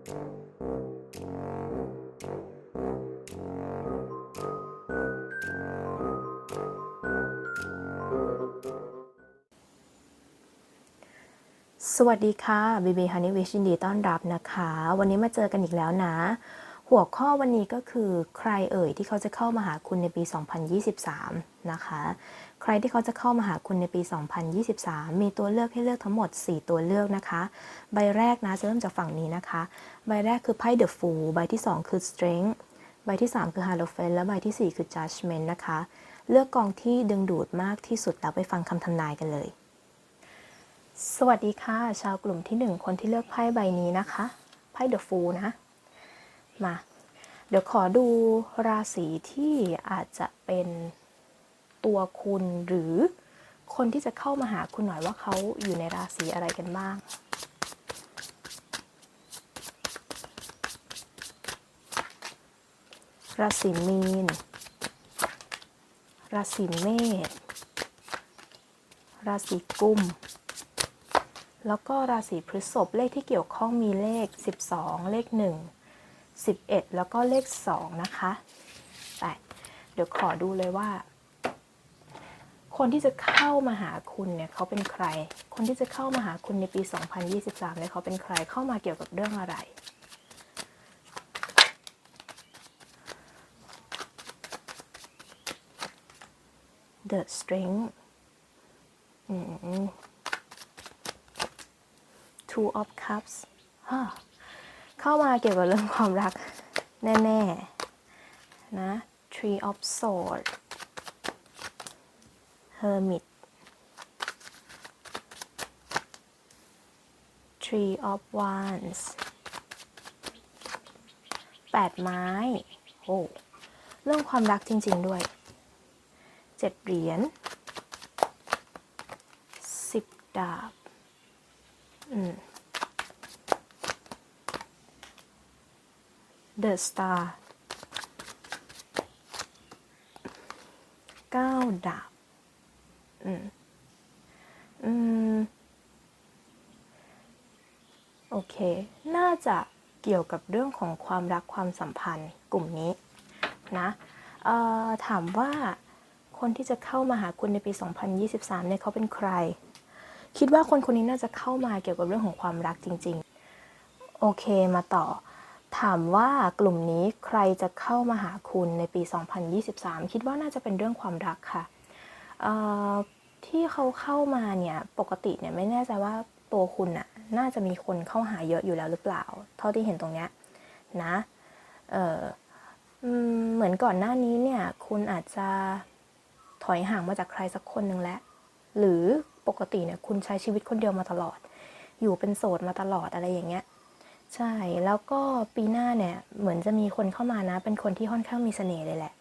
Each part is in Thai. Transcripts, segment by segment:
สวัสดีค่ะบีบีฮันนี่วิชินดีต้อนรับนะคะ วันนี้มาเจอกันอีกแล้วนะ หัวข้อวันนี้ก็คือใครเอ่ยที่เขาจะเข้ามาหาคุณในปี 2023 นะคะ ใครที่เขาจะเข้ามาหาคุณในปี 2023 มีตัวเลือกให้เลือกทั้งหมด 4 ตัวเลือกนะคะ ใบแรกนะจะเริ่มจากฝั่งนี้นะคะ ใบแรกคือไพ่ The Fool ใบที่ 2 คือ Strength ใบที่ 3 คือ Hierophant และใบทีสี่4 คือ Judgment นะคะ เลือกกองที่ดึงดูดมากที่สุดแล้วไปฟังคำทำนายกันเลย สวัสดีค่ะ ชาวกลุ่มที่หนึ่งคนที่เลือกไพ่ใบนี้นะคะ ไพ่ The Fool นะ มา เดี๋ยวขอดูราศีที่อาจจะเป็นตัวคุณหรือคนที่จะเข้ามาหาคุณหน่อยว่าเขาอยู่ในราศีอะไรกันบ้าง ราศีมีน ราศีเมษ ราศีกุม แล้วก็ราศีพฤษภเลขที่เกี่ยวข้องมีเลข 12 เลข 1 11 แล้วก็เลข 2 นะคะแต่เดี๋ยวขอดูเลยว่า คนที่จะเข้ามาหาคุณเนี่ยเขาเป็นใคร คนที่จะเข้ามาหาคุณในปี 2023เนี่ยเขาเป็นใครเข้ามาเกี่ยวกับเรื่องอะไร The Strength อืม Two of Cups ฮะ เข้ามาเกี่ยวกับเรื่องความรักแน่ๆนะ Tree of Swords Hermit Tree of Wands แปดไม้โอ้เรื่องความรักจริง ๆ ด้วยเจ็ดเหรียญสิบดาบ อืม The Star เก้าดาบ อืม อืม โอเค น่าจะเกี่ยวกับเรื่องของความรักความสัมพันธ์กลุ่มนี้นะ เอ่อ ถามว่าคนที่จะเข้ามาหาคุณในปี 2023 เนี่ยเขาเป็นใคร คิดว่าคนคนนี้น่าจะเข้ามาเกี่ยวกับเรื่องของความรักจริง ๆ โอเค มาต่อ ถามว่ากลุ่มนี้ใครจะเข้ามาหาคุณในปี 2023 คิดว่าน่าจะเป็นเรื่องความรักค่ะที่เขาเข้ามาเนี่ยปกติเนี่ยไม่แน่ใจว่าตัวคุณน่ะน่าจะมีคนเข้าหาเยอะอยู่แล้วหรือเปล่า เท่าที่เห็นตรงเนี้ยนะเออเหมือนก่อนหน้านี้เนี่ยคุณอาจจะถอยห่างมาจากใครสักคนหนึ่งแล้วหรือปกติเนี่ยคุณใช้ชีวิตคนเดียวมาตลอด อยู่เป็นโสดมาตลอดอะไรอย่างเงี้ย ใช่ แล้วก็ปีหน้าเนี่ย เหมือนจะมีคนเข้ามานะ เป็นคนที่ค่อนข้างมีเสน่ห์เลยแหละ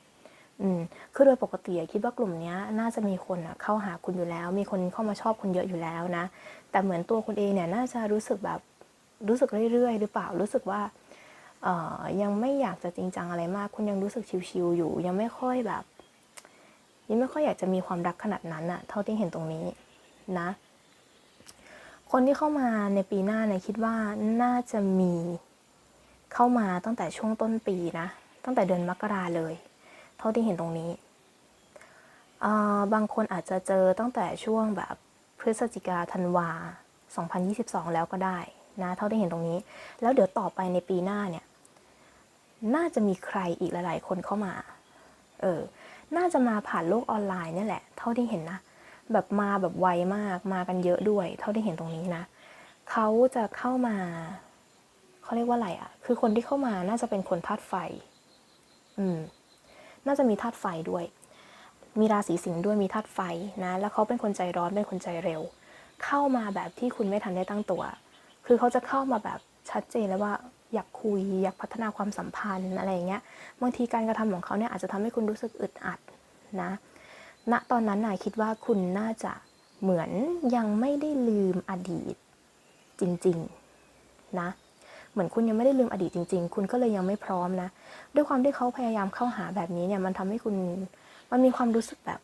อืม คือโดยปกติอะคิดว่ากลุ่มนี้น่าจะมีคนเข้าหาคุณอยู่แล้ว มีคนเข้ามาชอบคุณเยอะอยู่แล้วนะ แต่เหมือนตัวคุณเองเนี่ย น่าจะรู้สึกแบบ รู้สึกเรื่อยๆ หรือเปล่า รู้สึกว่า เอ่อ ยังไม่อยากจะจริงจังอะไรมาก คุณยังรู้สึกชิวๆอยู่ ยังไม่ค่อยแบบ ยังไม่ค่อยอยากจะมีความรักขนาดนั้นอะเท่าที่เห็นตรงนี้นะ คนที่เข้ามาในปีหน้าเนี่ยคิดว่าน่าจะมีเข้ามาตั้งแต่ช่วงต้นปีนะ ตั้งแต่เดือนมกราเลย เท่าที่เห็นตรงนี้บางคนอาจจะเจอตั้งแต่ช่วงแบบพฤศจิกาธันวา 2022 แล้วก็ได้นะเท่าที่เห็นตรงนี้ แล้วเดี๋ยวต่อไปในปีหน้าเนี่ย น่าจะมีใครอีกหลาย ๆ คนเข้ามา เออ น่าจะมาผ่านโลกออนไลน์นี่แหละ เท่าที่เห็นนะ แบบมาแบบไวมากมากันเยอะด้วย เท่าที่เห็นตรงนี้นะเขาจะเข้ามาเขาเรียกว่าอะไรอะ่ะ คือคนที่เข้ามาน่าจะเป็นคนธาตุไฟ อืม น่าจะมีธาตุไฟด้วย มีราศีสิงห์ด้วยมีธาตุไฟนะ แล้วเขาเป็นคนใจร้อนเป็นคนใจเร็ว เข้ามาแบบที่คุณไม่ทันได้ตั้งตัว คือเขาจะเข้ามาแบบชัดเจนแล้วว่าอยากคุยอยากพัฒนาความสัมพันธ์อะไรอย่างเงี้ย บางทีการกระทำของเขาเนี่ยอาจจะทำให้คุณรู้สึกอึดอัดนะ ณตอนนั้นนายคิดว่าคุณน่าจะเหมือนยังไม่ได้ลืมอดีตจริงๆนะเหมือนคุณยังไม่ได้ลืมอดีตจริง ๆ คุณก็เลยยังไม่พร้อมนะ ด้วยความที่เขาพยายามเข้าหาแบบนี้เนี่ยมันทำให้คุณมันมีความรู้สึกแบบ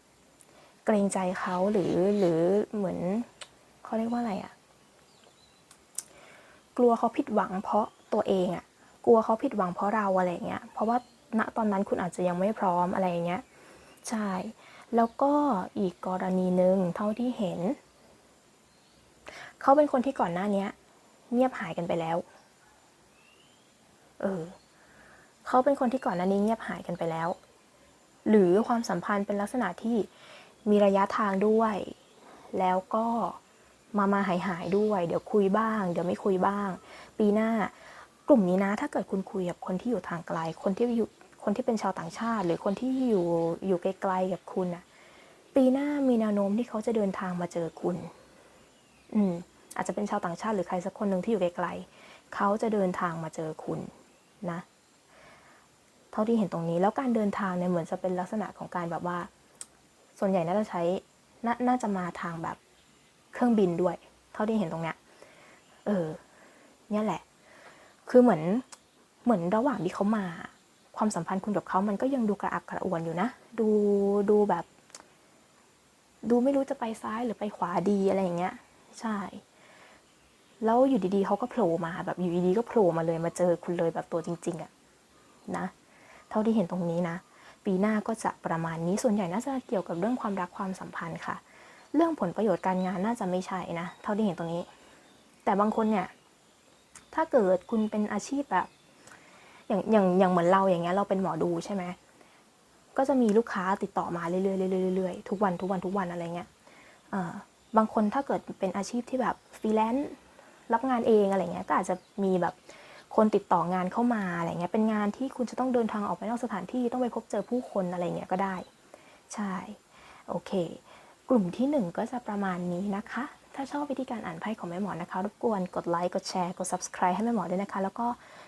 เกรงใจเขาหรือหรือเหมือนเขาเรียกว่าอะไรอะ่ะกลัวเขาผิดหวังเพราะตัวเองอะกลัวเขาผิดหวังเพราะเราอะไรเงี้ยเพราะว่าณตอนนั้นคุณอาจจะยังไม่พร้อมอะไรเงี้ยใช่ แล้วก็อีกกรณีหนึ่งเท่าที่เห็น เขาเป็นคนที่ก่อนหน้านี้เงียบหายกันไปแล้ว เออเขาเป็นคนที่ก่อนหน้านี้เงียบหายกันไปแล้ว หรือความสัมพันธ์เป็นลักษณะที่มีระยะทางด้วย แล้วก็มามาหายหายด้วย เดี๋ยวคุยบ้าง เดี๋ยวไม่คุยบ้าง ปีหน้ากลุ่มนี้นะ ถ้าเกิดคุณคุยกับคนที่อยู่ทางไกล คนที่อยู่ คนที่เป็นชาวต่างชาติ หรือคนที่อยู่อยู่ไกลๆกับคุณอะปีหน้ามีแนวโน้มที่เขาจะเดินทางมาเจอคุณ อืม อาจจะเป็นชาวต่างชาติหรือใครสักคนหนึ่งที่อยู่ไกลๆเขาจะเดินทางมาเจอคุณนะ เท่าที่เห็นตรงนี้แล้วการเดินทางเนี่ยเหมือนจะเป็นลักษณะของการแบบว่า ส่วนใหญ่น่าจะใช้นน่าจะมาทางแบบเครื่องบินด้วย เท่าที่เห็นตรงเนี้ย เออ เนี่ยแหละ คือเหมือนเหมือนระหว่างที่เขามา ความสัมพันธ์คุณกับเขามันก็ยังดูกระอักกระอ่วนอยู่นะ ดูดูแบบ ดูไม่รู้จะไปซ้ายหรือไปขวาดีอะไรอย่างเงี้ย ใช่ แล้วอยู่ดีๆเขาก็โผล่มาแบบอยู่ดีๆก็โผล่มาเลยมาเจอคุณเลยแบบตัวจริง ๆอะนะ เท่าที่เห็นตรงนี้นะ ปีหน้าก็จะประมาณนี้ส่วนใหญ่น่าจะเกี่ยวกับเรื่องความรักความสัมพันธ์ค่ะ เรื่องผลประโยชน์การงานน่าจะไม่ใช่นะ เท่าที่เห็นตรงนี้ แต่บางคนเนี่ย ถ้าเกิดคุณเป็นอาชีพแบบ อย่างอย่างอย่างเหมือนเราอย่างเงี้ยเราเป็นหมอดูใช่ไหมก็จะมีลูกค้าติดต่อมาเรื่อยๆเรื่อยๆเรื่อยๆทุกวันทุกวันทุกวันอะไรเงี้ยบางคนถ้าเกิดเป็นอาชีพที่แบบฟรีแลนซ์รับงานเองอะไรเงี้ยก็อาจจะมีแบบคนติดต่องานเข้ามาอะไรเงี้ยเป็นงานที่คุณจะต้องเดินทางออกไปนอกสถานที่ต้องไปพบเจอผู้คนอะไรเงี้ยก็ได้ ใช่โอเค กลุ่มที่หนึ่งก็จะประมาณนี้นะคะ ถ้าชอบวิธีการอ่านไพ่ของแม่หมอนะคะรบกวนกดไลค์กดแชร์กด subscribe ให้แม่หมอด้วยนะคะ แล้วก็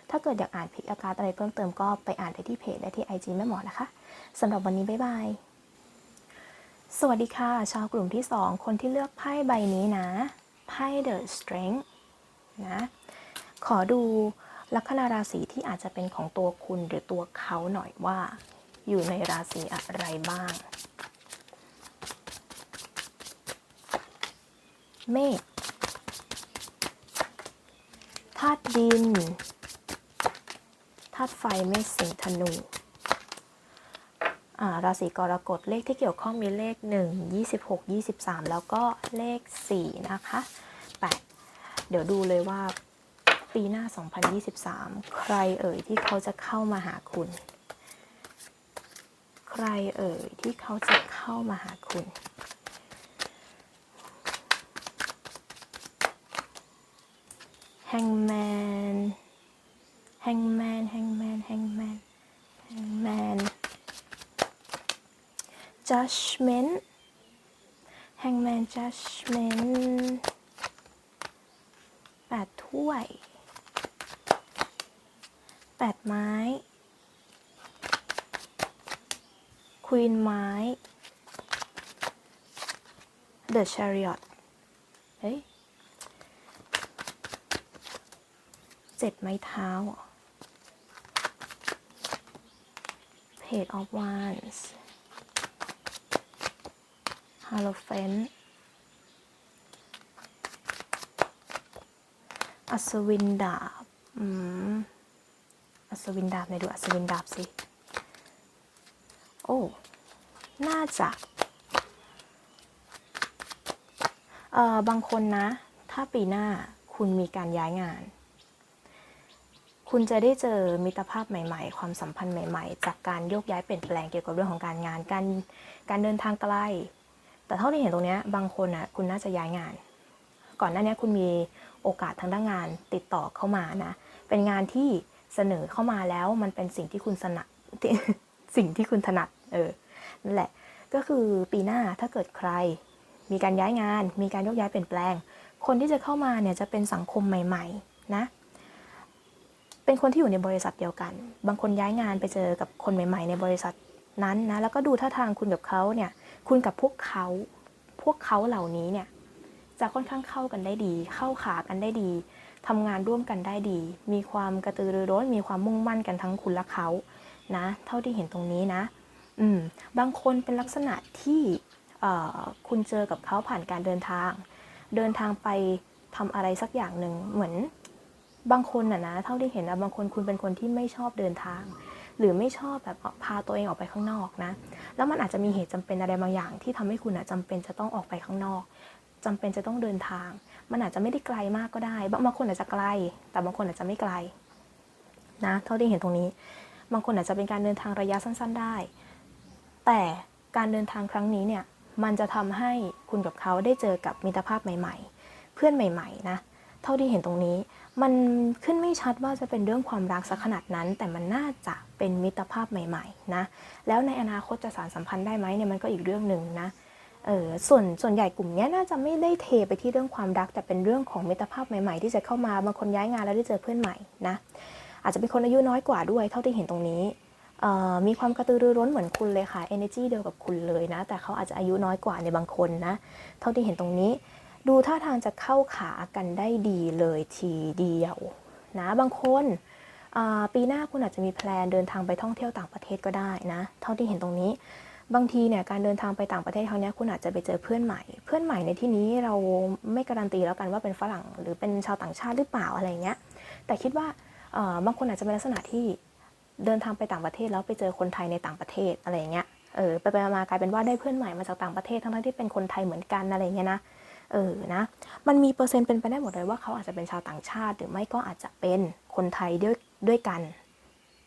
ถ้าเกิดอยากอ่านพิกอาการอะไรเพิ่มเติมก็ไปอ่านได้ที่เพจและที่ IG แม่หมอนะคะสำหรับวันนี้บ๊ายบาย สวัสดีค่ะ ชาวกลุ่มที่ 2 คนที่เลือกไพ่ใบนี้นะ ไพ่ The Strength นะ ขอดูลัคนาราศีที่อาจจะเป็นของตัวคุณหรือตัวเขาหน่อยว่า อยู่ในราศีอะไรบ้าง เมษธาตุดิน ธาตุไฟเมษสิงห์ธนูอ่าราศีกรกฎเลขที่เกี่ยวข้องมีเลข 1 26 23 แล้วก็เลข 4 นะคะ8เดี๋ยวดูเลยว่าปีหน้า 2023 ใครเอ่ยที่เขาจะเข้ามาหาคุณ ใครเอ่ยที่เขาจะเข้ามาหาคุณแฮงแมน แฮงแมนแฮงแมนแฮงแมนแฮงแมน judgment แฮงแมน judgment แปดถ้วยแปดไม้ ควีนไม้ The Chariot เฮ้ยเจ็ดไม้เท้าเหรอ Page of Wands Hierophant อัศวินดาบ อืม อัศวินดาบไหนดูอัศวินดาบสิ โอ้ น่าจะ เอ่อ บางคนนะ ถ้าปีหน้าคุณมีการย้ายงาน คุณจะได้เจอมิตรภาพใหม่ๆ ความสัมพันธ์ใหม่ ๆ จากการโยกย้ายเปลี่ยนแปลงเกี่ยวกับเรื่องของการงาน การการเดินทางไกล แต่เท่าที่เห็นตรงนี้บางคนอะคุณน่าจะย้ายงาน ก่อนหน้านี้คุณมีโอกาสทางด้านงานติดต่อเข้ามานะ เป็นงานที่เสนอเข้ามาแล้วมันเป็นสิ่งที่คุณสนัดสิ่งที่คุณถนัด เออ นั่นแหละ ก็คือปีหน้าถ้าเกิดใคร มีการย้ายงาน มีการโยกย้ายเปลี่ยนแปลง คนที่จะเข้ามาเนี่ยจะเป็นสังคมใหม่ ๆ นะ เป็นคนที่อยู่ในบริษัทเดียวกัน บางคนย้ายงานไปเจอกับคนใหม่ ๆ ในบริษัทนั้นนะ แล้วก็ดูท่าทางคุณกับเขาเนี่ย คุณกับพวกเขา พวกเขาเหล่านี้เนี่ย จะค่อนข้างเข้ากันได้ดี เข้าขากันได้ดีทำงานร่วมกันได้ดี มีความกระตือรือร้น มีความมุ่งมั่นกันทั้งคุณและเขา นะ เท่าที่เห็นตรงนี้นะ อืม บางคนเป็นลักษณะที่คุณเจอกับเขาผ่านการเดินทาง เดินทางไปทำอะไรสักอย่างหนึ่ง เหมือน บางคนน่ะนะ เท่าที่เห็นนะบางคนคุณเป็นคนที่ไม่ชอบเดินทาง หรือไม่ชอบแบบพาตัวเองออกไปข้างนอกนะ แล้วมันอาจจะมีเหตุจำเป็นอะไรบางอย่าง ที่ทำให้คุณอะจำเป็นจะต้องออกไปข้างนอกจำเป็นจะต้องเดินทาง มันอาจจะไม่ได้ไกลมากก็ได้บางบางคนอาจจะไกล แต่บางคนอาจจะไม่ไกลนะ เท่าที่เห็นตรงนี้ บางคนอาจจะเป็นการเดินทางระยะสั้น ๆได้ แต่การเดินทางครั้งนี้เนี่ย มันจะทำให้คุณกับเขาได้เจอกับมิตรภาพใหม่ ๆ เพื่อนใหม่ ๆ นะ เท่าที่เห็นตรงนี้ มันขึ้นไม่ชัดว่าจะเป็นเรื่องความรักสักขนาดนั้น แต่มันน่าจะเป็นมิตรภาพใหม่ๆนะแล้วในอนาคตจะสานสัมพันธ์ได้ไหมเนี่ยมันก็อีกเรื่องหนึ่งนะเออส่วนส่วนใหญ่กลุ่มเนี้ยน่าจะไม่ได้เทไปที่เรื่องความรัก แต่เป็นเรื่องของมิตรภาพใหม่ๆ ที่จะเข้ามาบางคนย้ายงานแล้วได้เจอเพื่อนใหม่นะอาจจะเป็นคนอายุน้อยกว่าด้วยเท่าที่เห็นตรงนี้เอ่อมีความกระตือรือร้นเหมือนคุณเลยค่ะ energy เดียวกับคุณเลยนะ แต่เขาอาจจะอายุน้อยกว่าในบางคนนะ เท่าที่เห็นตรงนี้ ดูท่าทางจะเข้าขากันได้ดีเลยทีเดียวนะบางคนปีหน้าคุณอาจจะมีแพลนเดินทางไปท่องเที่ยวต่างประเทศก็ได้นะ เท่าที่เห็นตรงนี้ บางทีเนี่ยการเดินทางไปต่างประเทศครั้งนี้คุณอาจจะไปเจอเพื่อนใหม่ เพื่อนใหม่ในที่นี้เราไม่การันตีแล้วกันว่าเป็นฝรั่ง หรือเป็นชาวต่างชาติหรือเปล่าอะไรเงี้ย แต่คิดว่าบางคนอาจจะเป็นลักษณะที่เดินทางไปต่างประเทศแล้วไปเจอคนไทยในต่างประเทศอะไรเงี้ย เออไปไปมากลายเป็นว่าได้เพื่อนใหม่มาจากต่างประเทศทั้งที่เป็นคนไทยเหมือนกันอะไรเงี้ยนะ เออนะมันมีเปอร์เซ็นต์เป็นไปได้หมดเลยว่าเขาอาจจะเป็นชาวต่างชาติ หรือไม่ก็อาจจะเป็นคนไทยด้วยด้วยกัน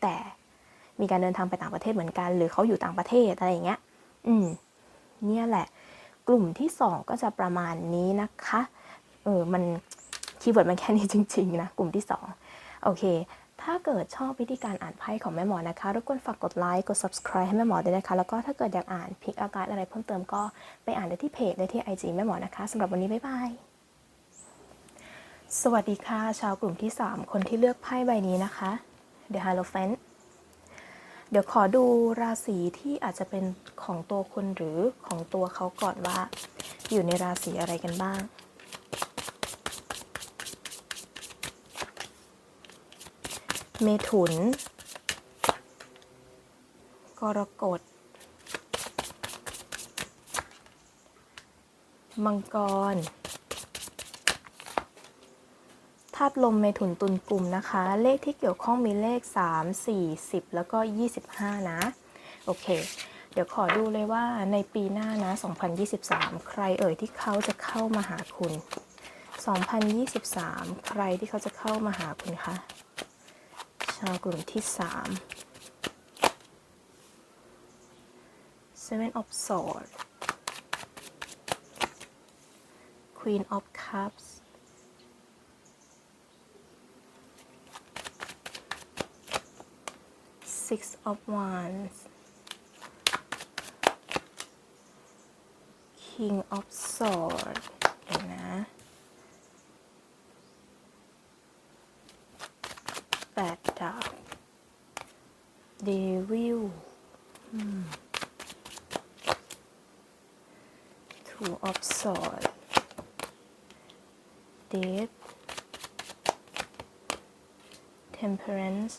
แต่มีการเดินทางไปต่างประเทศเหมือนกัน หรือเขาอยู่ต่างประเทศอะไรอย่างเงี้ยอืมเนี่ยแหละ กลุ่มที่สองก็จะประมาณนี้นะคะเออมันคีย์เวิร์ดมันแค่นี้จริง ๆ นะ กลุ่มที่สองโอเค ถ้าเกิดชอบวิธีการอ่านไพ่ของแม่หมอนะคะ รบกวนฝากกดไลค์ กด subscribe ให้แม่หมอด้วยนะคะ แล้วก็ถ้าเกิดอยากอ่านพิกอาการอะไรเพิ่มเติมก็ไปอ่านได้ที่เพจได้ที่ IG แม่หมอนะคะสำหรับวันนี้ บ๊ายบาย สวัสดีค่ะ ชาวกลุ่มที่ 3 คนที่เลือกไพ่ใบนี้นะคะ The Hierophant เดี๋ยวขอดูราศีที่อาจจะเป็นของตัวคุณหรือของตัวเขาก่อนว่า อยู่ในราศีอะไรกันบ้าง เมถุน กรกฎ มังกร ธาตุลมเมถุนตุลกลุ่มนะคะ เลขที่เกี่ยวข้องมีเลข 3 4 10 แล้วก็ 25 นะ โอเค เดี๋ยวขอดูเลยว่าในปีหน้านะ 2023 ใครเอ่ยที่เขาจะเข้ามาหาคุณ 2023 ใครที่เขาจะเข้ามาหาคุณคะ ชาวกลุ่มที่3 Seven of Swords Queen of Cups Six of Wands King of Swords เดี๋ยวนะ แปดดาบเดวิล Two of Swords Death Temperance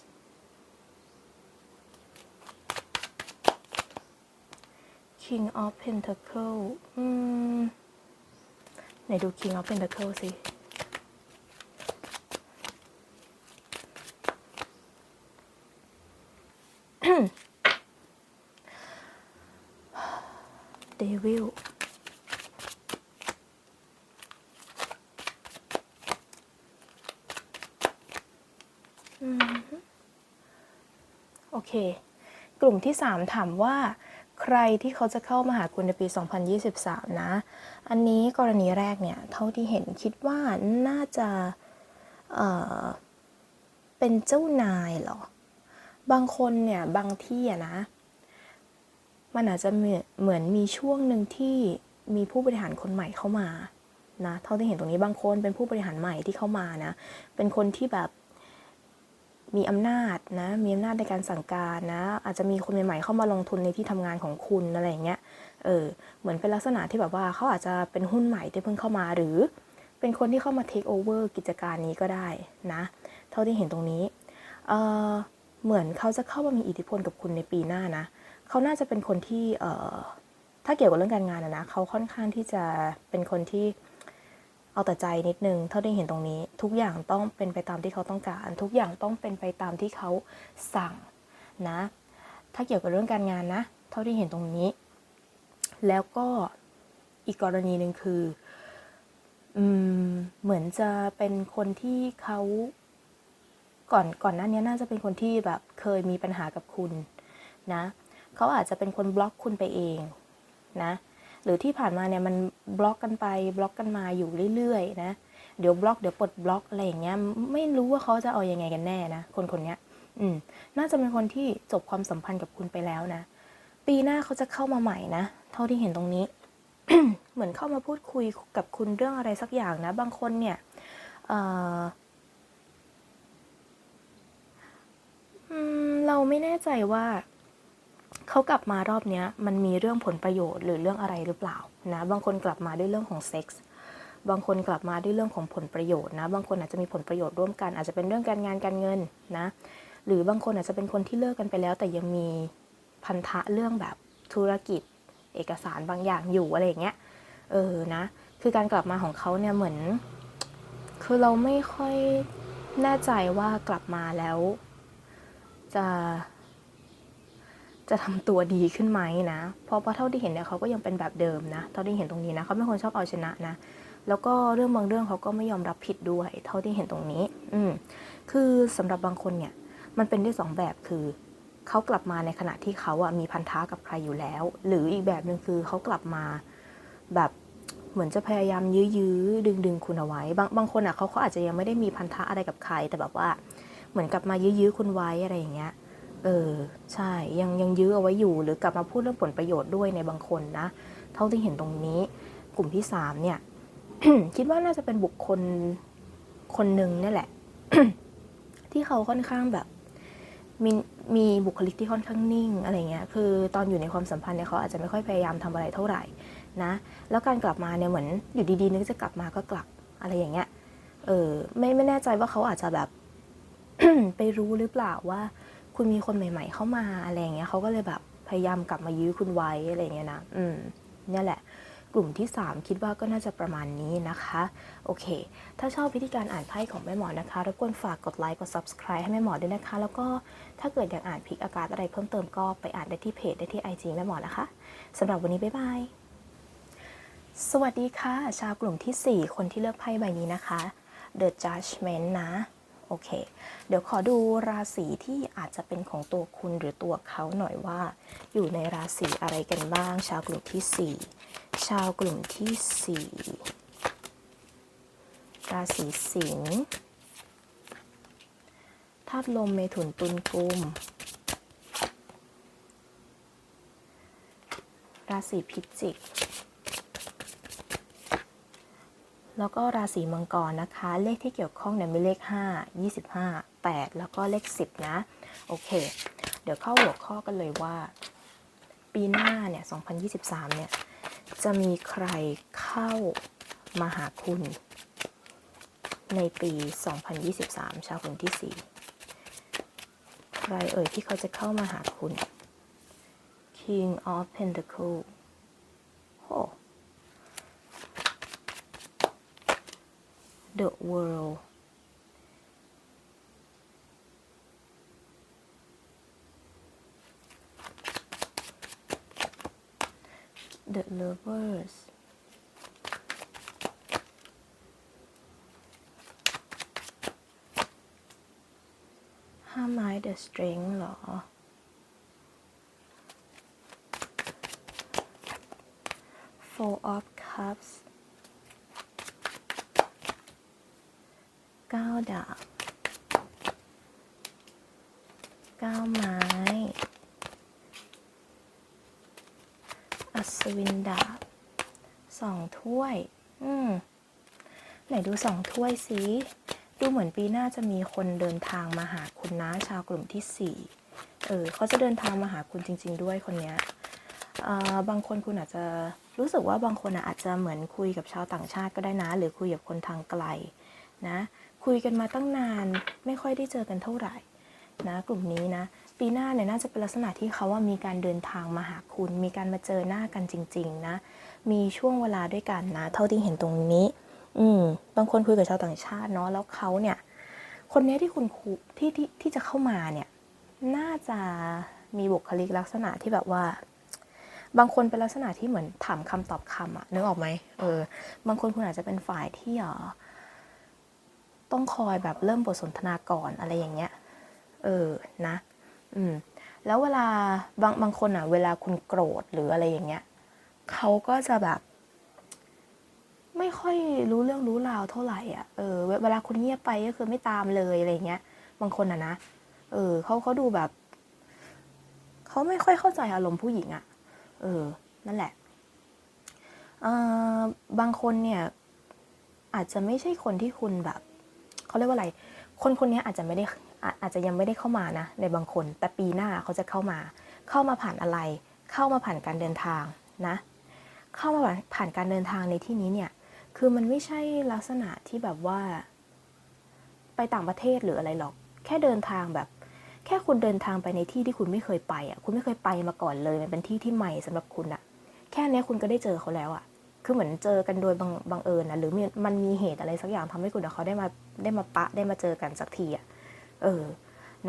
King of Pentacle อืมไหนดู King of Pentacle สิ เดวิล โอเค กลุ่มที่ 3 ถามว่า ใครที่เขาจะเข้ามาหาคุณในปี 2023 นะ อันนี้กรณีแรกเนี่ย เท่าที่เห็นคิดว่าน่าจะเเป็นเจ้านายเหรอ บางคนเนี่ยบางที่อะนะ มันอาจจะเหมือนมีช่วงหนึ่งที่มีผู้บริหารคนใหม่เข้ามานะ เท่าที่เห็นตรงนี้บางคนเป็นผู้บริหารใหม่ที่เข้ามานะ เป็นคนที่แบบ มีอำนาจนะ มีอำนาจในการสั่งการนะ อาจจะมีคนใหม่ๆเข้ามาลงทุนในที่ทำงานของคุณอะไรอย่างเงี้ย เออ เหมือนเป็นลักษณะที่แบบว่าเขาอาจจะเป็นหุ้นใหม่ที่เพิ่งเข้ามาหรือ เป็นคนที่เข้ามา take over กิจการนี้ก็ได้นะ เท่าที่เห็นตรงนี้ เออเหมือนเขาจะเข้ามามีอิทธิพลกับคุณในปีหน้านะ เขาน่าจะเป็นคนที่ เออถ้าเกี่ยวกับเรื่องการงานอะนะ เขาค่อนข้างที่จะเป็นคนที่ เอาแต่ใจนิดนึง เท่าที่เห็นตรงนี้ ทุกอย่างต้องเป็นไปตามที่เขาต้องการ ทุกอย่างต้องเป็นไปตามที่เขาสั่งนะ ถ้าเกี่ยวกับเรื่องการงานนะ เท่าที่เห็นตรงนี้ แล้วก็อีกกรณีหนึ่งคืออืมเหมือนจะเป็นคนที่เขาก่อนก่อนหน้านี้น่าจะเป็นคนที่แบบเคยมีปัญหากับคุณนะเขาอาจจะเป็นคนบล็อกคุณไปเองนะ หรือที่ผ่านมาเนี่ยมันบล็อกกันไปบล็อกกันมาอยู่เรื่อยๆนะเดี๋ยวบล็อกเดี๋ยวปลดบล็อกอะไรอย่างเงี้ยไม่รู้ว่าเขาจะเอาอยัางไงกันแน่นะคนคนเนี้ยอืมน่าจะเป็นคนที่จบความสัมพันธ์กับคุณไปแล้วนะ ปีหน้าเขาจะเข้ามาใหม่นะเท่าที่เห็นตรงนี้ เหมือนเข้ามาพูดคุยกับคุณเรื่องอะไรสักอย่างนะ บางคนเนี่ยเออเราไม่แน่ใจว่า เขากลับมารอบนี้มันมีเรื่องผลประโยชน์หรือเรื่องอะไรหรือเปล่านะบางคนกลับมาด้วยเรื่องของเซ็กส์บางคนกลับมาด้วยเรื่องของผลประโยชน์นะ บางคนอาจจะมีผลประโยชน์ร่วมกัน อาจจะเป็นเรื่องการงานการเงินนะ หรือบางคนอาจจะเป็นคนที่เลิกกันไปแล้ว แต่ยังมีพันธะเรื่องแบบธุรกิจ เอกสารบางอย่างอยู่อะไรอย่างเงี้ยเออนะ คือการกลับมาของเขาเนี่ยเหมือน คือเราไม่ค่อยแน่ใจว่ากลับมาแล้ว จะ จะทำตัวดีขึ้นไหมนะ เพราะเพราะเท่าที่เห็นเนี่ยเขาก็ยังเป็นแบบเดิมนะ เท่าที่เห็นตรงนี้นะเขาเป็นคนชอบเอาชนะนะ แล้วก็เรื่องบางเรื่องเขาก็ไม่ยอมรับผิดด้วย เท่าที่เห็นตรงนี้ อืมคือสำหรับบางคนเนี่ยมันเป็นได้สองแบบคือเขากลับมาในขณะที่เขาอะมีพันธะกับใครอยู่แล้ว หรืออีกแบบหนึ่งคือเขากลับมาแบบเหมือนจะพยายามยื้อยื้อดึงดึงคุณเอาไว้ บางบางคนอะเขาเขาอาจจะยังไม่ได้มีพันธะอะไรกับใคร แต่แบบว่า เหมือนกลับมายื้อยื้อคุณไว้อะไรอย่างเงี้ย เออใช่ยังยังยื้อเอาไว้อยู่หรือกลับมาพูดเรื่องผลประโยชน์ด้วยในบางคนนะ เท่าที่เห็นตรงนี้ กลุ่มที่สามเนี่ย คิดว่าน่าจะเป็นบุคคลคนหนึ่งนี่แหละ ที่เขาค่อนข้างแบบมีมีบุคลิกที่ค่อนข้างนิ่งอะไรเงี้ย คือตอนอยู่ในความสัมพันธ์เนี่ยเขาอาจจะไม่ค่อยพยายามทำอะไรเท่าไหร่นะ แล้วการกลับมาเนี่ยเหมือนอยู่ดีๆนึกจะกลับมาก็กลับอะไรอย่างเงี้ย เออไม่ไม่แน่ใจว่าเขาอาจจะแบบไปรู้หรือเปล่าว่า คุณมีคนใหม่ ๆ เข้ามาอะไรเงี้ยเขาก็เลยแบบพยายามกลับมายื้อคุณไว้อะไรเงี้ยนะอืมเนี่ยแหละ กลุ่มที่ 3 คิดว่าก็น่าจะประมาณนี้นะคะ โอเค ถ้าชอบวิธีการอ่านไพ่ของแม่หมอนะคะรบกวนฝากกดไลค์กด subscribe ให้แม่หมอด้วยนะคะ แล้วก็ถ้าเกิดอยากอ่านพิกอากาศอะไรเพิ่มเติมก็ไปอ่านได้ที่เพจได้ที่ IG แม่หมอนะคะสำหรับวันนี้บ๊ายบายสวัสดีค่ะ ชาวกลุ่มทีสี่4 คนที่เลือกไพ่ใบนี้นะคะ The Judgment นะ โอเค เดี๋ยวขอดูราศีที่อาจจะเป็นของตัวคุณหรือตัวเขาหน่อยว่า อยู่ในราศีอะไรกันบ้าง ชาวกลุ่มที่ 4 ชาวกลุ่มที่ 4 ราศีสิงห์ธาตุลมเมถุนตุลกุม ราศีพิจิก แล้วก็ราศีมังกรนะคะ เลขที่เกี่ยวข้องเนี่ยมีเลข 5 25 8 แล้วก็เลข 10 นะ โอเค เดี๋ยวเข้าหัวข้อกันเลยว่า ปีหน้าเนี่ย2023 เนี่ย จะมีใครเข้ามาหาคุณ ในปี 2023 ชาวคนที่ 4 ใครเอ่ยที่เขาจะเข้ามาหาคุณ King of Pentacle The World The Lovers How am I the Strength เหรอ Four of Cups ก้าดาบเก้าไม้ อัศวินดาบสองถ้วย อืม ไหนดูสองถ้วยสิดูเหมือนปีหน้าจะมีคนเดินทางมาหาคุณนะชาวกลุ่มที่สี่เออเขาจะเดินทางมาหาคุณจริง ๆ ด้วยคนเนี้ยอ่าบางคนคุณอาจจะรู้สึกว่าบางคนอาจจะเหมือนคุยกับชาวต่างชาติก็ได้นะ หรือคุยกับคนทางไกล นะคุยกันมาตั้งนานไม่ค่อยได้เจอกันเท่าไหร่นะกลุ่มนี้นะปีหน้าเนี่ยน่าจะเป็นลักษณะที่เขาว่ามีการเดินทางมาหาคุณ มีการมาเจอหน้ากันจริงๆนะมีช่วงเวลาด้วยกันนะ เท่าที่เห็นตรงนี้ อืมบางคนคุยกับชาวต่างชาติเนาะแล้วเขาเนี่ยคนนี้ที่คุณคที่ที่ที่จะเข้ามาเนี่ยน่าจะมีบุคลิกลักษณะที่แบบว่า บางคนเป็นลักษณะที่เหมือนถามคำตอบคำอะนึกออกไหมเออบางคนคุณอาจจะเป็นฝ่ายที่เออ ต้องคอยแบบเริ่มบทสนทนาก่อนอะไรอย่างเงี้ย เออ นะ อืม แล้วเวลาบางบางคนอะเวลาคุณโกรธหรืออะไรอย่างเงี้ยเขาก็จะแบบ ไม่ค่อยรู้เรื่องรู้ราวเท่าไหร่อะ เออ เวลาคุณเงียบไปก็คือไม่ตามเลยอะไรเงี้ย บางคนอะนะ เออเขาเขาดูแบบเขาไม่ค่อยเข้าใจอารมณ์ผู้หญิงอะ เออ นั่นแหละเอ่อบางคนเนี่ยอาจจะไม่ใช่คนที่คุณแบบ เขาเรียกว่าอะไร คนคนนี้อาจจะไม่ได้อาจจะยังไม่ได้เข้ามานะในบางคน แต่ปีหน้าเขาจะเข้ามา เข้ามาผ่านอะไร เข้ามาผ่านการเดินทางนะ เข้ามาผ่านการเดินทางในที่นี้เนี่ย คือมันไม่ใช่ลักษณะที่แบบว่า ไปต่างประเทศหรืออะไรหรอก แค่เดินทางแบบ แค่คุณเดินทางไปในที่ที่คุณไม่เคยไปอะ คุณไม่เคยไปมาก่อนเลย มันเป็นที่ที่ใหม่สำหรับคุณอะ แค่เนี้ยคุณก็ได้เจอเขาแล้วอะ คือเหมือนเจอกันโดยบังบังเอิญนะหรือมันมีเหตุอะไรสักอย่างทำให้คุณกับเขาได้มาได้มาปะได้มาเจอกันสักทีอะเออ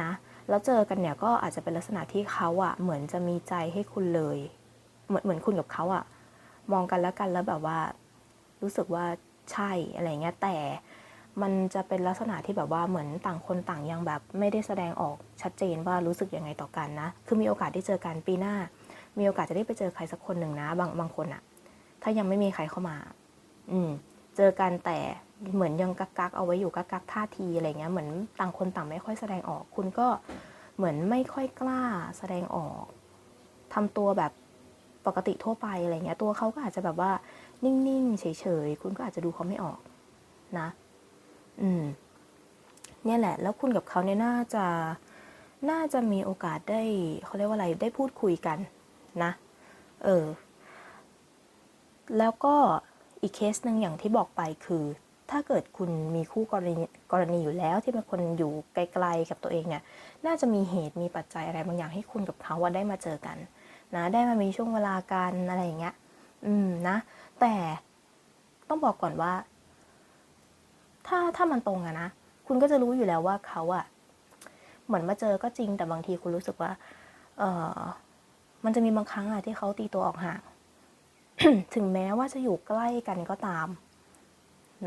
นะ แล้วเจอกันเนี่ยก็อาจจะเป็นลักษณะที่เขาอะเหมือนจะมีใจให้คุณเลย เหมือนเหมือนคุณกับเขาอะมองกันแล้วกันแล้วแบบว่า รู้สึกว่าใช่อะไรเงี้ยแต่มันจะเป็นลักษณะที่แบบว่าเหมือนต่างคนต่างยังแบบ ไม่ได้แสดงออกชัดเจนว่ารู้สึกยังไงต่อกันนะ คือมีโอกาสได้เจอกันปีหน้า มีโอกาสจะได้ไปเจอใครสักคนหนึ่งนะ บางบางคนอะ ถ้ายังไม่มีใครเข้ามา อืม เจอกันแต่เหมือนยังกักกักเอาไว้อยู่กักกักท่าทีอะไรเงี้ยเหมือนต่างคนต่างไม่ค่อยแสดงออก คุณก็เหมือนไม่ค่อยกล้าแสดงออกทำตัวแบบปกติทั่วไปอะไรเงี้ย ตัวเขาก็อาจจะแบบว่า นิ่งๆเฉยๆคุณก็อาจจะดูเขาไม่ออก นะ อืม เนี่ยแหละ แล้วคุณกับเขาเนี่ยน่าจะน่าจะมีโอกาสได้เขาเรียกว่าอะไรได้พูดคุยกัน นะ เออ แล้วก็อีกเคสหนึ่งอย่างที่บอกไปคือ ถ้าเกิดคุณมีคู่กรณีกรณีอยู่แล้วที่เป็นคนอยู่ไกลๆกับตัวเองเนี่ยน่าจะมีเหตุมีปัจจัยอะไรบางอย่างให้คุณกับเขาว่าได้มาเจอกันนะได้มามีช่วงเวลากันอะไรอย่างเงี้ยอืมนะ แต่ต้องบอกก่อนว่า ถ้าถ้ามันตรงอะนะคุณก็จะรู้อยู่แล้วว่าเขาอะเหมือนมาเจอก็จริงแต่บางทีคุณรู้สึกว่า เออมันจะมีบางครั้งอะที่เขาตีตัวออกห่าง ถึงแม้ว่าจะอยู่ใกล้กันก็ตาม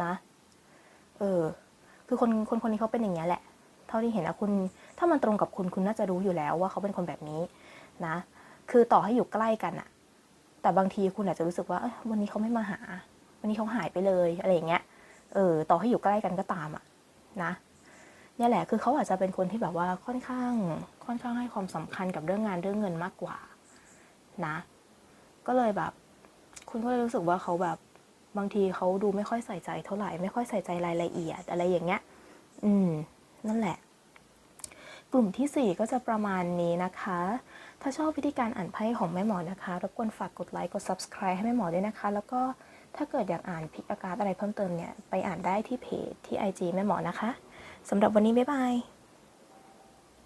นะ เออ คือคนคนคนนี้เขาเป็นอย่างเงี้ยแหละ เท่าที่เห็นนะคุณ ถ้ามันตรงกับคุณคุณน่าจะรู้อยู่แล้วว่าเขาเป็นคนแบบนี้ นะ คือต่อให้อยู่ใกล้กันอะแต่บางทีคุณอาจจะรู้สึกว่าวันนี้เขาไม่มาหา วันนี้เขาหายไปเลยอะไรอย่างเงี้ย เออ ต่อให้อยู่ใกล้กันก็ตามอะนะเนี่ยแหละ คือเขาอาจจะเป็นคนที่แบบว่าค่อนข้าง ค่อนข้างให้ความสำคัญกับเรื่องงานเรื่องเงินมากกว่า นะ ก็เลยแบบ คุณก็เลยรู้สึกว่าเขาแบบบางทีเขาดูไม่ค่อยใส่ใจเท่าไหร่ไม่ค่อยใส่ใจรายละเอียดอะไรอย่างเงี้ย อืม นั่นแหละ กลุ่มที่สี่ก็จะประมาณนี้นะคะ ถ้าชอบวิธีการอ่านไพ่ของแม่หมอนะคะ รบกวนฝากกดไลค์กด subscribe ให้แม่หมอด้วยนะคะ แล้วก็ถ้าเกิดอยากอ่านพิกอาการอะไรเพิ่มเติมเนี่ย ไปอ่านได้ที่เพจที่ IG แม่หมอนะคะสำหรับวันนี้บ๊ายบาย